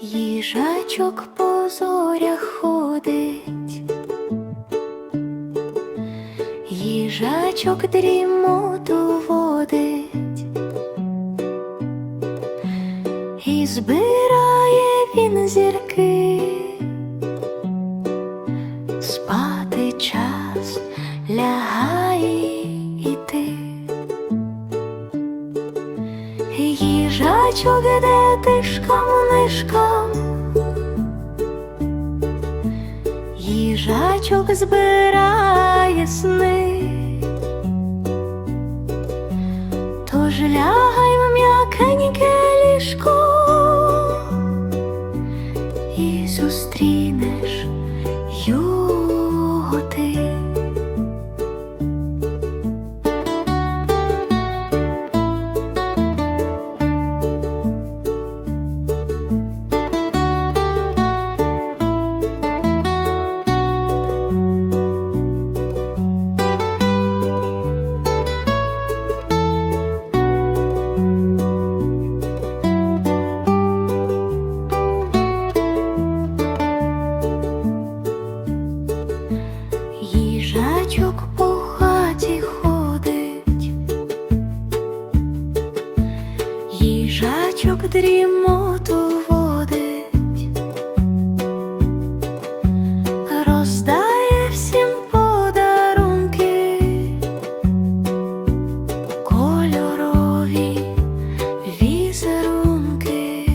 Їжачок по зорях ходить, їжачок дрімоту водить, і збирає він зірки, спати час лягає іти. Їжачок де тишкам нишкам, їжачок збирає сни, їжачок дрімоту водить, роздає всім подарунки, кольорові візерунки.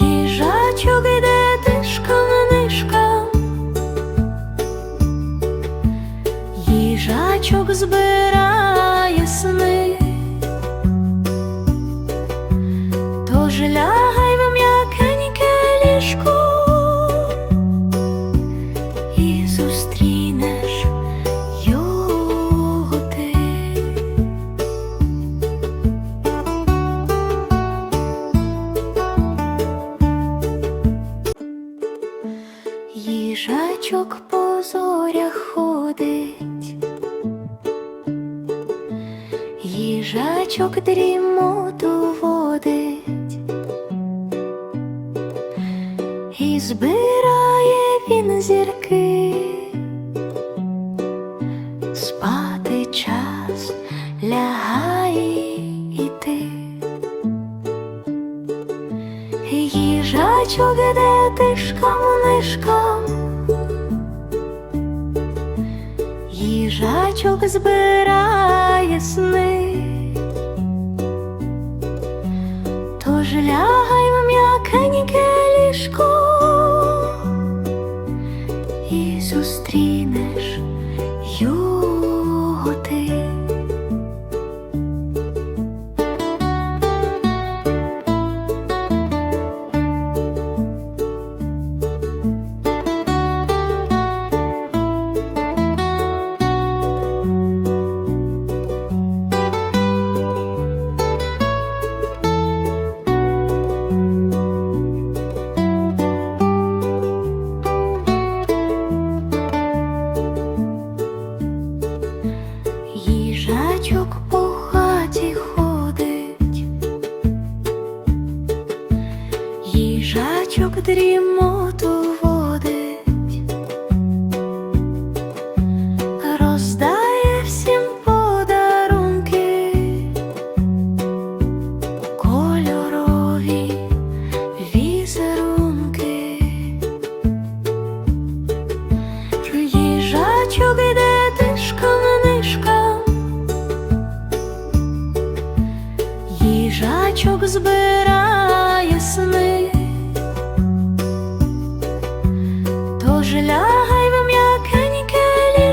Їжачок іде тишком нишком, їжачок збирає і збирає він зірки, спати час лягає іти. Їжачок де тишкам нишкам, їжачок збирає сни,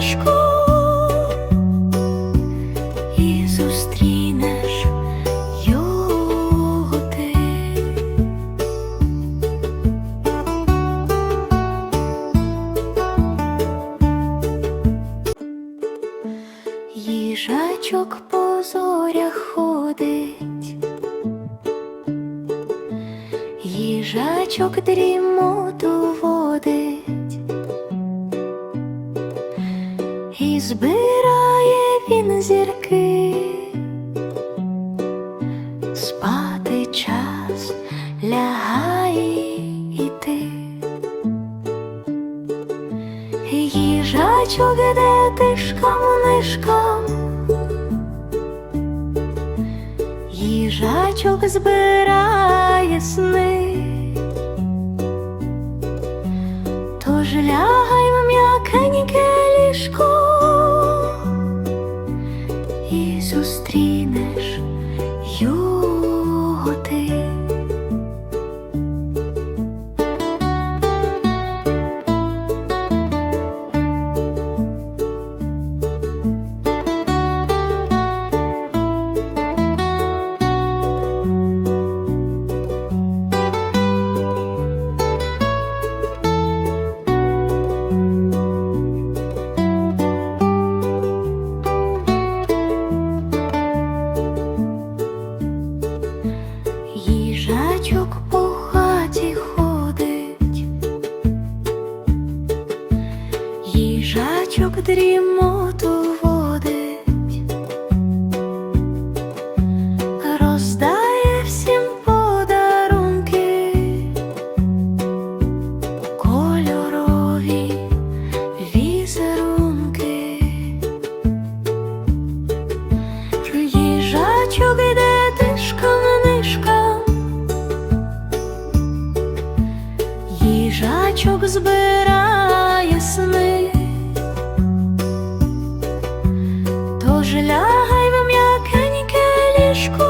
ліжко і зустрінеш його ти. Їжачок по зорях ходить, їжачок дрімоту збирає він зірки, спати час лягає іти. Їжачок іде тишком нишком, їжачок збирає сни, тож лягай в м'якеньке ліжко зустрінеш їжачок збирає сни, тож лягай в м'якеньке ліжко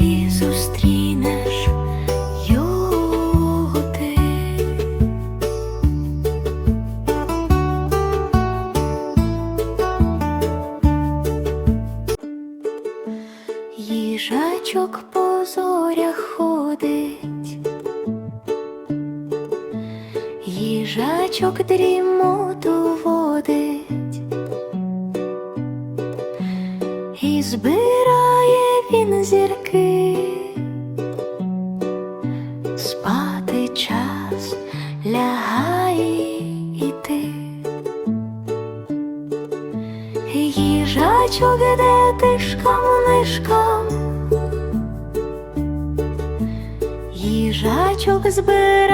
і зустрінеш його ти. Їжачок їжачок дрімоту водить, і збирає він зірки, спати час лягає іти. Їжачок іде тишком нишком, їжачок збирає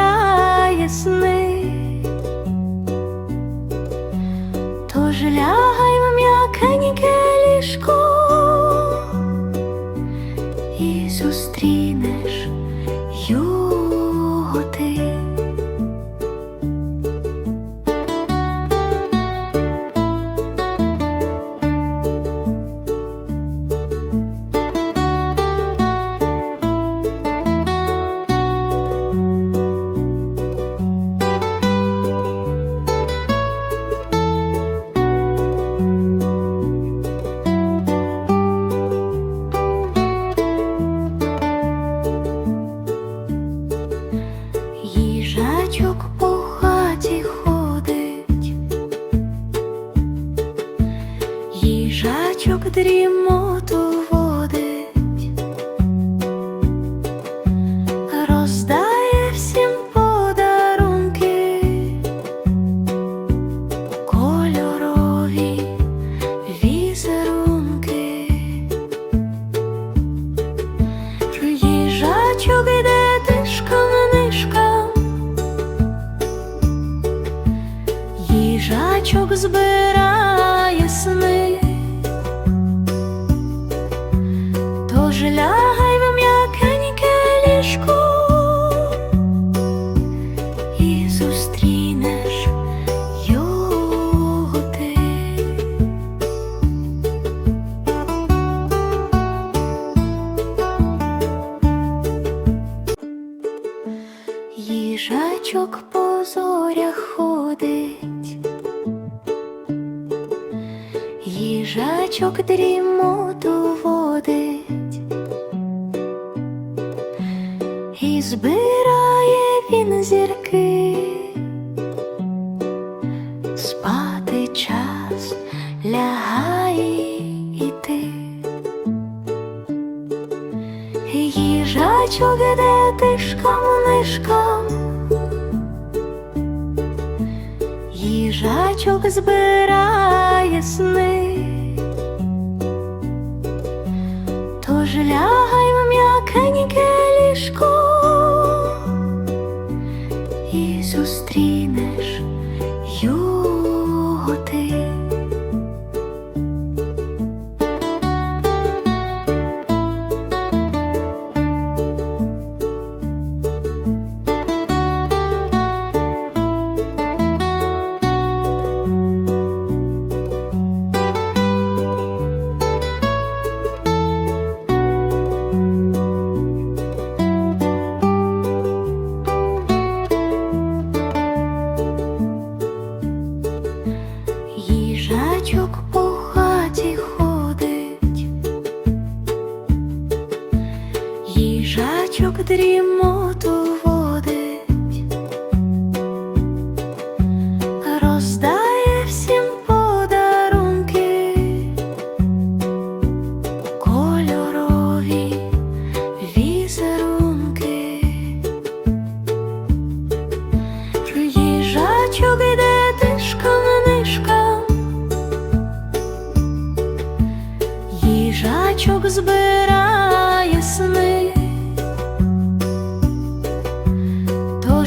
тож лягай в м'якеньке ліжко їжачок дрімоту водить, і збирає він зірки, спати час лягає іти. Їжачок іде тишком нишком, їжачок збирає сни,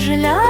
тож